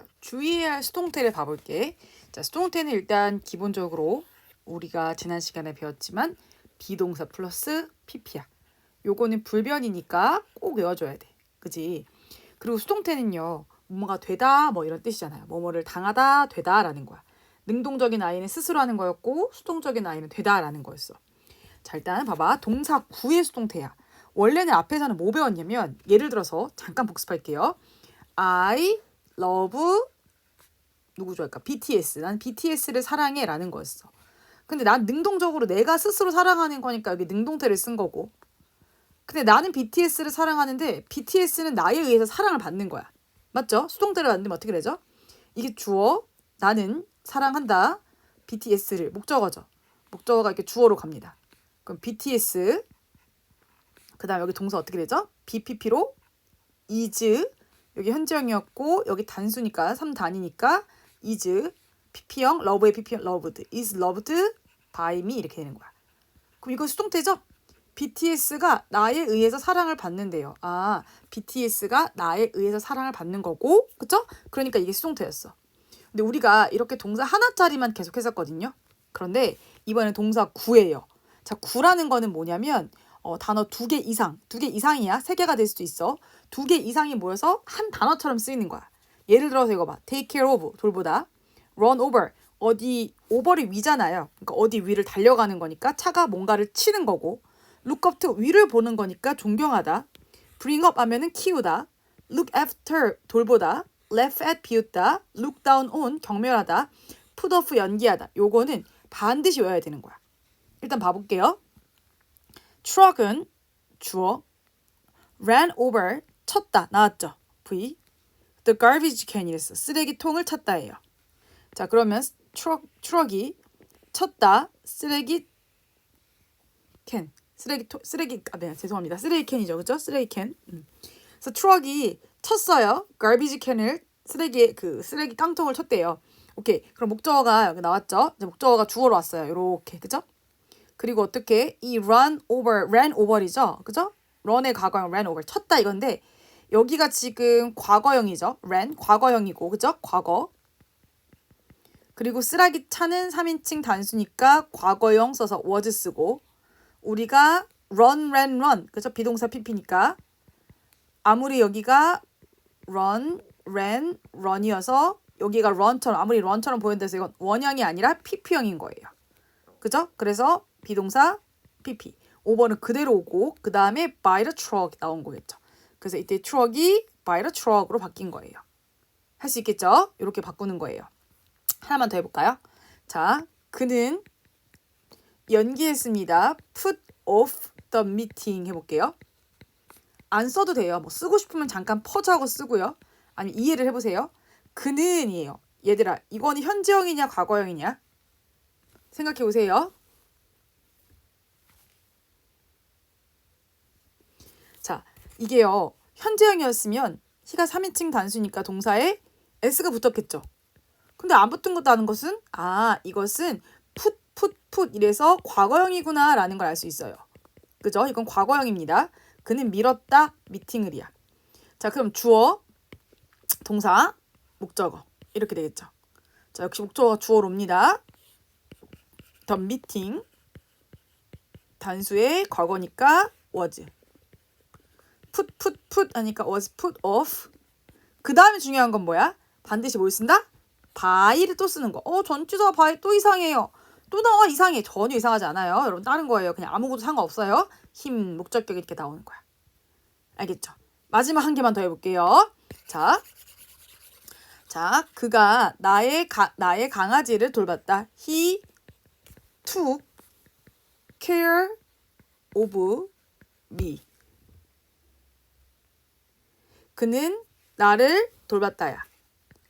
자, 주의해야 할 수동태를 봐볼게. 자, 수동태는 일단 기본적으로 우리가 지난 시간에 배웠지만 비동사 플러스 pp야. 요거는 불변이니까 꼭 외워줘야 돼. 그지? 그리고 수동태는요, 뭐가 되다, 뭐 이런 뜻이잖아요. 뭐뭐를 당하다, 되다라는 거야. 능동적인 아이는 스스로 하는 거였고, 수동적인 아이는 되다라는 거였어. 자, 일단 봐봐. 동사 구의 수동태야. 원래는 앞에서는 뭐 배웠냐면, 예를 들어서 잠깐 복습할게요. I love 누구 좋아할까? BTS. 난 BTS를 사랑해라는 거였어. 근데 난 능동적으로 내가 스스로 사랑하는 거니까 여기 능동태를 쓴 거고. 근데 나는 BTS를 사랑하는데 BTS는 나에 의해서 사랑을 받는 거야. 맞죠? 수동태를 만들면 어떻게 되죠? 이게 주어, 나는 사랑한다. BTS를 목적어죠. 목적어가 이렇게 주어로 갑니다. 그럼 BTS 그다음 여기 동사 어떻게 되죠? BPP로 is 여기 현재형이었고 여기 단수니까 3단이니까 is pp형 love의 pp형 loved is loved by me 이렇게 되는 거야. 그럼 이거 수동태죠? BTS가 나에 의해서 사랑을 받는데요. 아, BTS가 나에 의해서 사랑을 받는 거고, 그쵸? 그러니까 이게 수동태였어. 근데 우리가 이렇게 동사 하나짜리만 계속 했었거든요. 그런데 이번엔 동사 구예요. 자, 구라는 거는 뭐냐면 어, 단어 두 개 이상, 두 개 이상이야. 세 개가 될 수도 있어. 두 개 이상이 모여서 한 단어처럼 쓰이는 거야. 예를 들어서 이거 봐. take care of, 돌보다. run over, 어디, 오버리 위잖아요. 그러니까 어디 위를 달려가는 거니까 차가 뭔가를 치는 거고. look up to, 위를 보는 거니까 존경하다. bring up 하면은 키우다. look after, 돌보다. laugh at, 비웃다. look down on, 경멸하다. put off, 연기하다. 요거는 반드시 외워야 되는 거야. 일단 봐볼게요. Truck은 주어 ran over 쳤다 나왔죠. V. The garbage can이랬어. 쓰레기통을 쳤다예요. 자 그러면 트럭 트럭이 쳤다 쓰레기 캔. 쓰레기 토, 쓰레기 아 네, 죄송합니다. 쓰레기 캔이죠. 그죠? 쓰레기 캔. 음. 그래서 트럭이 쳤어요. garbage can을 쓰레기 그 쓰레기 깡통을 쳤대요. 오케이. 그럼 목적어가 여기 나왔죠? 이제 목적어가 주어로 왔어요. 요렇게. 그죠 그리고 어떻게 이 run over, ran over이죠. 그죠? run의 과거형 ran over 쳤다 이건데 여기가 지금 과거형이죠. ran 과거형이고 그죠? 과거. 그리고 쓰라기 차는 3인칭 단수니까 과거형 써서 was 쓰고 우리가 run, ran, run 그죠? 비동사 pp니까 아무리 여기가 run, ran, run이어서 여기가 run처럼 아무리 run처럼 보였는데서 이건 원형이 아니라 pp형인 거예요. 그죠? 그래서 비동사 pp. 5번은 그대로 오고 그 다음에 by the truck 나온 거겠죠. 그래서 이때 truck이 by the truck으로 바뀐 거예요. 할 수 있겠죠? 이렇게 바꾸는 거예요. 하나만 더 해볼까요? 자, 그는 연기했습니다. put off the meeting 해볼게요. 안 써도 돼요. 뭐 쓰고 싶으면 잠깐 퍼즈하고 쓰고요. 아니면 이해를 해보세요. 그는이에요. 얘들아, 이거는 현재형이냐 과거형이냐? 생각해 보세요. 자, 이게요. 현재형이었으면 히가 3인칭 단수니까 동사에 s가 붙었겠죠. 근데 안 붙은 것도 아는 것은 아, 이것은 put 이래서 과거형이구나 라는 걸 알 수 있어요. 그죠? 이건 과거형입니다. 그는 밀었다 미팅을이야. 자, 그럼 주어 동사 목적어 이렇게 되겠죠. 자, 역시 목적어가 주어로 옵니다. the meeting 단수의 과거니까 was put put put 하니까 was put off 그 다음에 중요한 건 뭐야? 반드시 뭘 쓴다? by를 또 쓰는 거. 어 전치사 by 또 이상해요. 또 나와 이상해. 전혀 이상하지 않아요. 여러분 다른 거예요. 그냥 아무것도 상관없어요. 힘 목적격 이렇게 나오는 거야. 알겠죠? 마지막 한 개만 더 해볼게요. 자, 자 그가 나의 가, 나의 강아지를 돌봤다. He took care of me. 그는 나를 돌봤다야.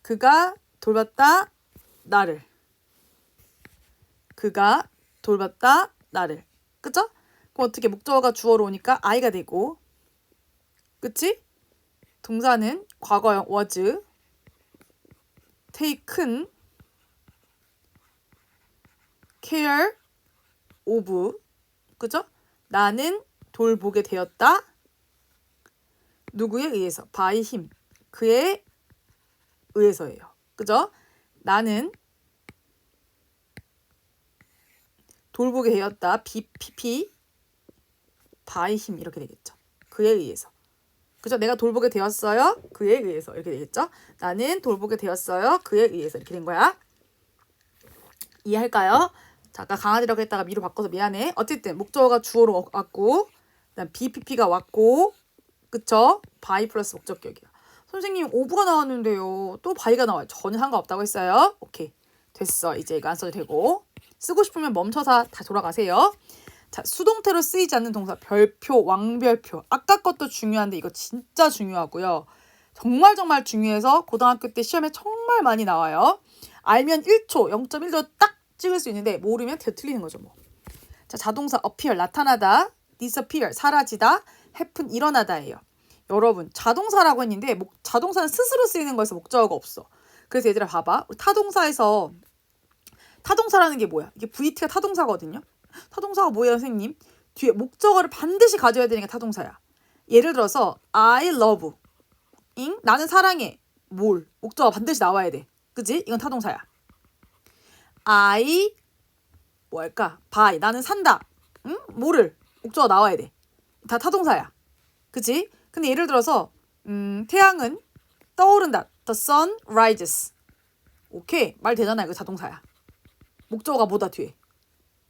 그가 돌봤다 나를. 그가 돌봤다 나를. 그죠? 그럼 어떻게 목적어가 주어로 오니까 I가 되고 그치? 동사는 과거형 was taken care of 그죠? 나는 돌보게 되었다. 누구에 의해서 by him 그의 의해서예요. 그죠? 나는 돌보게 되었다. BPP 바이 힘 이렇게 되겠죠. 그에 의해서. 그죠? 내가 돌보게 되었어요. 그에 의해서 이렇게 되겠죠? 나는 돌보게 되었어요. 그에 의해서 이렇게 된 거야. 이해할까요? 자, 아까 강아지라고 했다가 미로 바꿔서 미안해. 어쨌든 목적어가 주어로 왔고 그다음 BPP가 왔고 그쵸? 바이 플러스 목적격이야. 선생님 오브가 나왔는데요. 또 바이가 나와요. 전혀 상관없다고 했어요. 오케이. 됐어. 이제 이거 안 써도 되고. 쓰고 싶으면 멈춰서 다 돌아가세요. 자, 수동태로 쓰이지 않는 동사 별표, 왕별표. 아까 것도 중요한데 이거 진짜 중요하고요. 정말 정말 중요해서 고등학교 때 시험에 정말 많이 나와요. 알면 1초, 0.1초 딱 찍을 수 있는데 모르면 대 틀리는 거죠, 뭐. 자, 자동사 appear 나타나다, disappear 사라지다, happen 일어나다예요. 여러분, 자동사라고 했는데 목, 자동사는 스스로 쓰이는 거에서 목적어가 없어. 그래서 얘들아 봐봐. 타동사에서 타동사라는 게 뭐야? 이게 VT가 타동사거든요. 타동사가 뭐예요, 선생님? 뒤에 목적어를 반드시 가져야 되는 게 타동사야. 예를 들어서 I love 잉? 나는 사랑해. 뭘? 목적어 반드시 나와야 돼. 그지? 이건 타동사야. I 뭐랄까? buy 나는 산다. 응? 뭐를? 목적어 나와야 돼. 다 타동사야. 그지? 근데 예를 들어서 음, 태양은 떠오른다. The sun rises. 오케이. 말 되잖아. 이거 자동사야. 목적어가 뭐다 뒤에.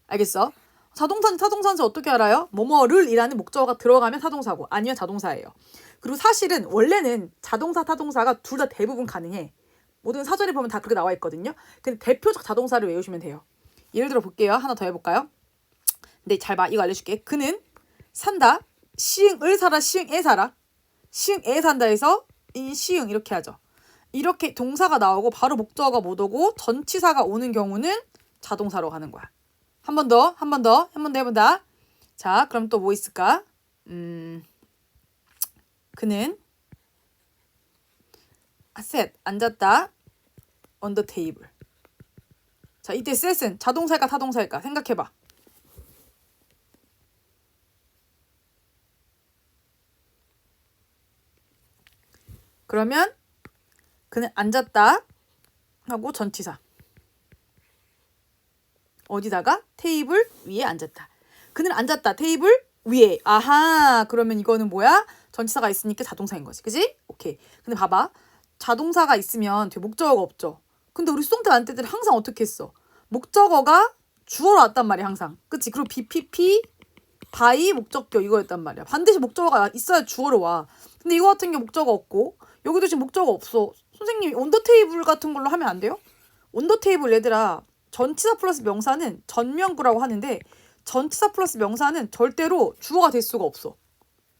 알겠어? 자동사는 타동사인지 어떻게 알아요? 뭐뭐를 이라는 목적어가 들어가면 타동사고 아니면 자동사예요. 그리고 사실은 원래는 자동사 타동사가 둘 다 대부분 가능해. 모든 사전에 보면 다 그렇게 나와 있거든요. 근데 대표적 자동사를 외우시면 돼요. 예를 들어 볼게요. 하나 더 해볼까요? 근데 잘 봐. 이거 알려줄게. 그는 산다. 시흥을 살아. 시흥에 살아. 시흥에 산다 해서 인 시흥 이렇게 하죠. 이렇게 동사가 나오고 바로 목적어가 못 오고 전치사가 오는 경우는 자동사로 가는 거야. 한 번 더, 한 번 더, 한 번 더 해본다. 자, 그럼 또 뭐 있을까? 음, 그는 셋 앉았다. the table. 자, 이때 set은 자동사일까 타동사일까 생각해봐. 그러면 그는 앉았다 하고 전치사. 어디다가 테이블 위에 앉았다. 그는 앉았다. 테이블 위에. 아하. 그러면 이거는 뭐야? 전치사가 있으니까 자동사인 거지. 그지? 오케이. 근데 봐봐. 자동사가 있으면 뒤에 목적어가 없죠. 근데 우리 수동태 안 때들은 항상 어떻게 했어? 목적어가 주어로 왔단 말이야, 항상. 그치? 그리고 BPP, 바이, 목적격 이거였단 말이야. 반드시 목적어가 있어야 주어로 와. 근데 이거 같은 게 목적어 없고, 여기도 지금 목적어 없어. 선생님이 온더 테이블 같은 걸로 하면 안 돼요? 온더 테이블 얘들아, 전치사 플러스 명사는 전명구라고 하는데 전치사 플러스 명사는 절대로 주어가 될 수가 없어.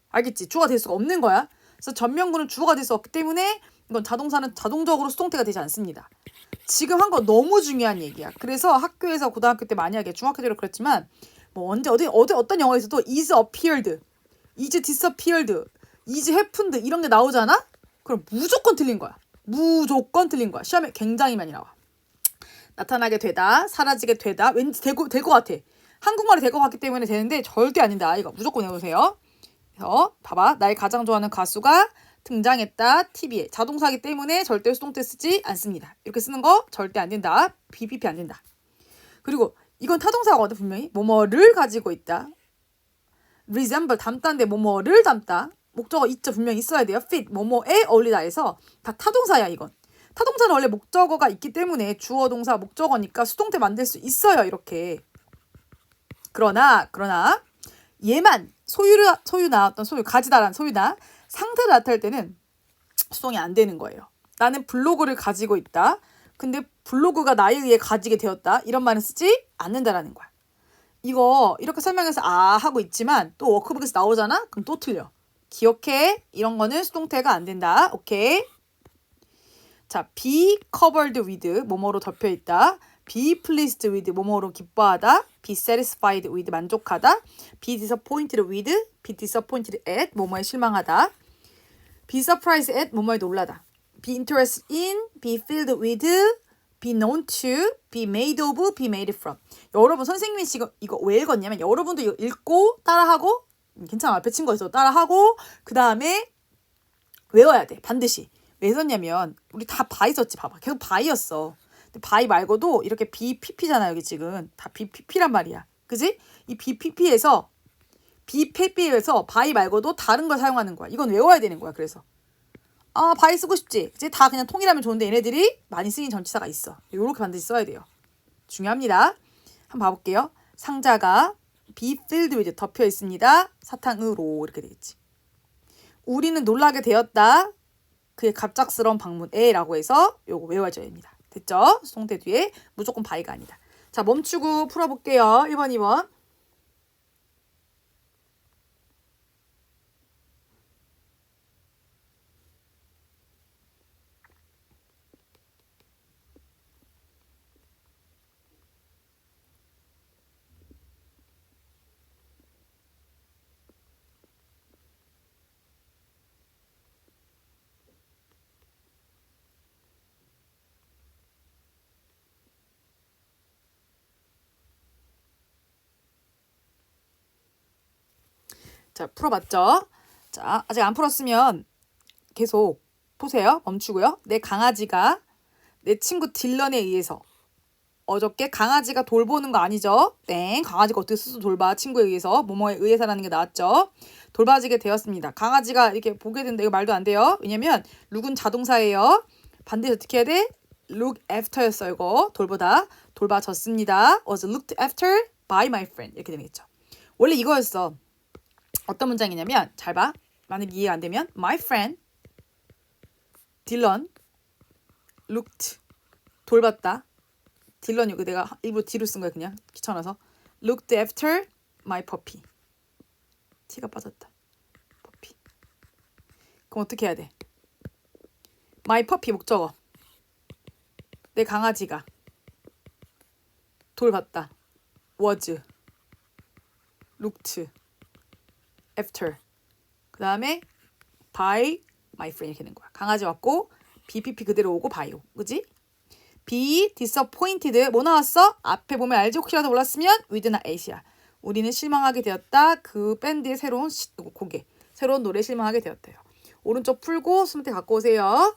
알겠지? 주어가 될 수가 없는 거야. 그래서 전명구는 주어가 될 수 없기 때문에 이건 자동사는 자동적으로 수동태가 되지 않습니다. 지금 한 거 너무 중요한 얘기야. 그래서 학교에서 고등학교 때 많이 하게 중학교 때도 그랬지만 뭐 언제 어디 어디 어떤 영화에서도 is appeared, is disappeared, is happened 이런 게 나오잖아. 그럼 무조건 틀린 거야. 무조건 틀린 거야. 시험에 굉장히 많이 나와. 나타나게 되다, 사라지게 되다, 왠지 될거 될것 같아. 한국말이 될 것 같기 때문에 되는데 절대 아니다. 이거 무조건 외우세요. 그래서 봐봐, 나의 가장 좋아하는 가수가 등장했다. TV에 자동사기 때문에 절대 수동태 쓰지 않습니다. 이렇게 쓰는 거 절대 안 된다. BPP 안 된다. 그리고 이건 타동사거든 분명히 뭐뭐를 가지고 있다. resemble 담다인데 뭐뭐를 담다. 목적어 있죠 분명히 있어야 돼요. fit 뭐뭐에 어울리다 해서 다 타동사야 이건. 타동사는 원래 목적어가 있기 때문에 주어 동사 목적어니까 수동태 만들 수 있어요 이렇게. 그러나 그러나 얘만 소유를 소유 나왔던 소유 가지다란 소유나 상태를 나타낼 때는 수동이 안 되는 거예요. 나는 블로그를 가지고 있다. 근데 블로그가 나에 의해 가지게 되었다. 이런 말은 쓰지 않는다라는 거야. 이거 이렇게 설명해서 아 하고 있지만 또 워크북에서 나오잖아? 그럼 또 틀려. 기억해. 이런 거는 수동태가 안 된다. 오케이. 자, be covered with 뭐뭐로 덮여 있다. be pleased with 뭐뭐로 기뻐하다. be satisfied with 만족하다. be disappointed with be disappointed at 뭐뭐에 실망하다. be surprised at 뭐뭐에 놀라다. be interested in be filled with be known to be made of be made from. 여러분 선생님이 지금 이거 왜 읽었냐면 여러분도 이거 읽고 따라하고 음, 괜찮아. 앞에 친거 있어 따라하고 그 다음에 외워야 돼. 반드시. 왜 썼냐면 우리 다 바이 썼지 봐봐. 계속 바이였어. 근데 바이 말고도 이렇게 BPP잖아 여기 지금. 다 BPP란 말이야. 그지? 이 BPP에서 BPP에서 바이 말고도 다른 걸 사용하는 거야. 이건 외워야 되는 거야 그래서. 아 바이 쓰고 싶지. 이제 다 그냥 통일하면 좋은데 얘네들이 많이 쓰인 전치사가 있어. 요렇게 반드시 써야 돼요. 중요합니다. 한번 봐볼게요. 상자가 filled with 덮여 있습니다 사탕으로 이렇게 되겠지 우리는 놀라게 되었다 그의 갑작스러운 방문에라고 해서 요거 외워줘야 됩니다. 됐죠? 송대 뒤에 무조건 바이가 아니다. 자 멈추고 풀어볼게요. 1번 2번. 자 풀어봤죠? 자 아직 안 풀었으면 계속 보세요. 멈추고요. 내 강아지가 내 친구 딜런에 의해서 어저께 강아지가 돌보는 거 아니죠? 땡. 강아지가 어떻게 스스로 돌봐? 친구에 의해서 뭐뭐에 의해서라는 게 나왔죠? 돌봐지게 되었습니다. 강아지가 이렇게 보게 된다. 이거 말도 안 돼요. 왜냐면 룩은 자동사예요. 반드시 어떻게 해야 돼? look after였어요. 이거 돌보다 돌봐졌습니다. was looked after by my friend 이렇게 되겠죠. 원래 이거였어. 어떤 문장이냐면 잘 봐. 만약 이해가 안 되면 my friend 딜런 looked 돌봤다. 딜런 이거 내가 일부러 뒤로 쓴 거야 그냥 귀찮아서 looked after my puppy 티가 빠졌다. puppy 그럼 어떻게 해야 돼? my puppy 목적어 내 강아지가 돌봤다. was looked after 그 다음에 by my friend 이렇게 되는 거야. 강아지 왔고 BPP 그대로 오고 by요. 그지? be disappointed 뭐 나왔어? 앞에 보면 알지? 혹시라도 몰랐으면 with나 at이야. 우리는 실망하게 되었다. 그 밴드의 새로운 시, 곡에 새로운 노래 실망하게 되었대요. 오른쪽 풀고 수문대 갖고 오세요.